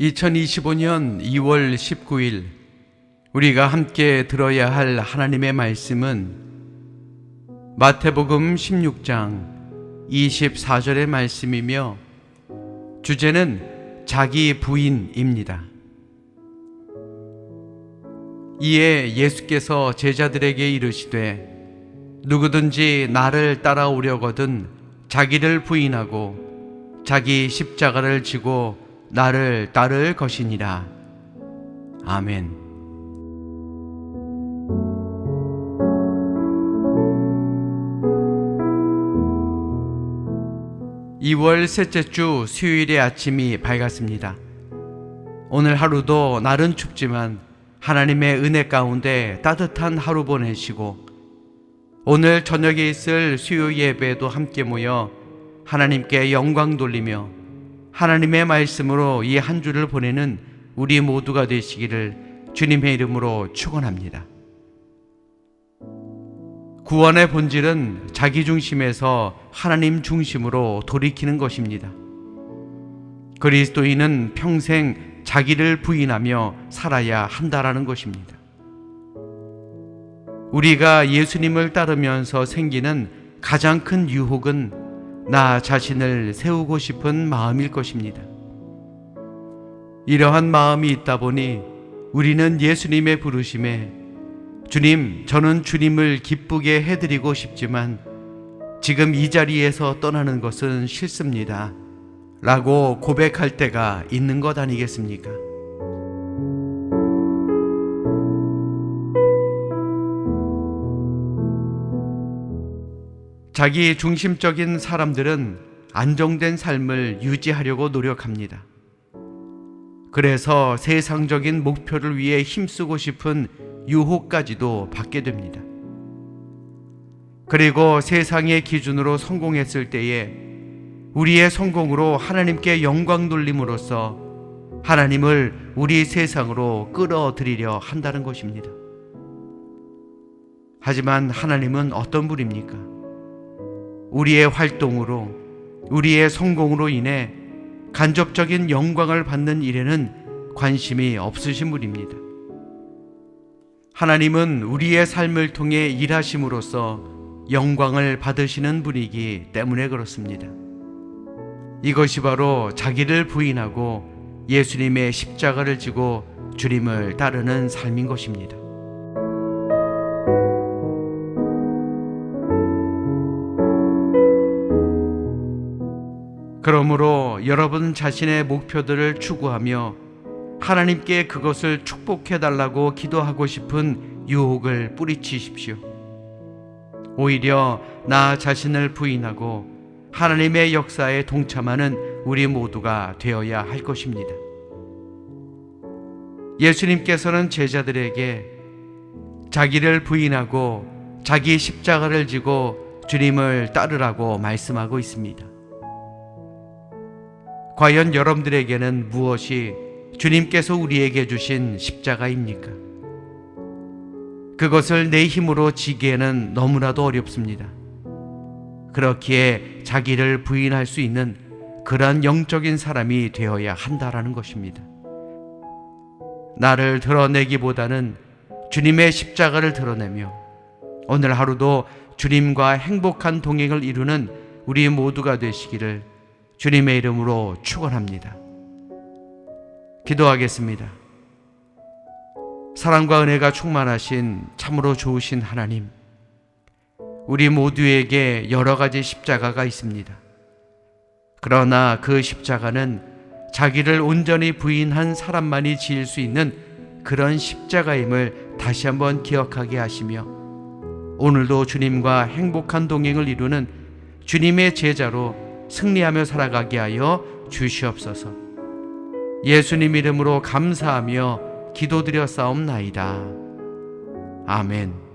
(2025년 2월 19일) 우리가 함께 들어야 할 하나님의 말씀은 마태복음 16장 24절의 말씀이며 주제는 자기 부인입니다. 이에 예수께서 제자들에게 이르시되 누구든지 나를 따라오려거든 자기를 부인하고 자기 십자가를 지고 나를 따를 것이니라. 아멘. 2월 셋째 주 수요일의 아침이 밝았습니다. 오늘 하루도 날은 춥지만 하나님의 은혜 가운데 따뜻한 하루 보내시고 오늘 저녁에 있을 수요 예배도 함께 모여 하나님께 영광 돌리며 하나님의 말씀으로 이 한 주를 보내는 우리 모두가 되시기를 주님의 이름으로 축원합니다. 구원의 본질은 자기 중심에서 하나님 중심으로 돌이키는 것입니다. 그리스도인은 평생 자기를 부인하며 살아야 한다라는 것입니다. 우리가 예수님을 따르면서 생기는 가장 큰 유혹은 나 자신을 세우고 싶은 마음일 것입니다. 이러한 마음이 있다 보니 우리는 예수님의 부르심에 주님, 저는 주님을 기쁘게 해드리고 싶지만 지금 이 자리에서 떠나는 것은 싫습니다. 라고 고백할 때가 있는 것 아니겠습니까? 자기 중심적인 사람들은 안정된 삶을 유지하려고 노력합니다. 그래서 세상적인 목표를 위해 힘쓰고 싶은 유혹까지도 받게 됩니다. 그리고 세상의 기준으로 성공했을 때에 우리의 성공으로 하나님께 영광 돌림으로써 하나님을 우리 세상으로 끌어들이려 한다는 것입니다. 하지만 하나님은 어떤 분입니까? 우리의 활동으로, 우리의 성공으로 인해 간접적인 영광을 받는 일에는 관심이 없으신 분입니다. 하나님은 우리의 삶을 통해 일하심으로써 영광을 받으시는 분이기 때문에 그렇습니다. 이것이 바로 자기를 부인하고 예수님의 십자가를 지고 주님을 따르는 삶인 것입니다. 그러므로 여러분 자신의 목표들을 추구하며 하나님께 그것을 축복해 달라고 기도하고 싶은 유혹을 뿌리치십시오. 오히려 나 자신을 부인하고 하나님의 역사에 동참하는 우리 모두가 되어야 할 것입니다. 예수님께서는 제자들에게 자기를 부인하고 자기 십자가를 지고 주님을 따르라고 말씀하고 있습니다. 과연 여러분들에게는 무엇이 주님께서 우리에게 주신 십자가입니까? 그것을 내 힘으로 지기에는 너무나도 어렵습니다. 그렇기에 자기를 부인할 수 있는 그러한 영적인 사람이 되어야 한다라는 것입니다. 나를 드러내기보다는 주님의 십자가를 드러내며 오늘 하루도 주님과 행복한 동행을 이루는 우리 모두가 되시기를 주님의 이름으로 축원합니다. 기도하겠습니다. 사랑과 은혜가 충만하신 참으로 좋으신 하나님, 우리 모두에게 여러 가지 십자가가 있습니다. 그러나 그 십자가는 자기를 온전히 부인한 사람만이 지을 수 있는 그런 십자가임을 다시 한번 기억하게 하시며 오늘도 주님과 행복한 동행을 이루는 주님의 제자로 승리하며 살아가게 하여 주시옵소서. 예수님 이름으로 감사하며 기도드려 싸움나이다. 아멘.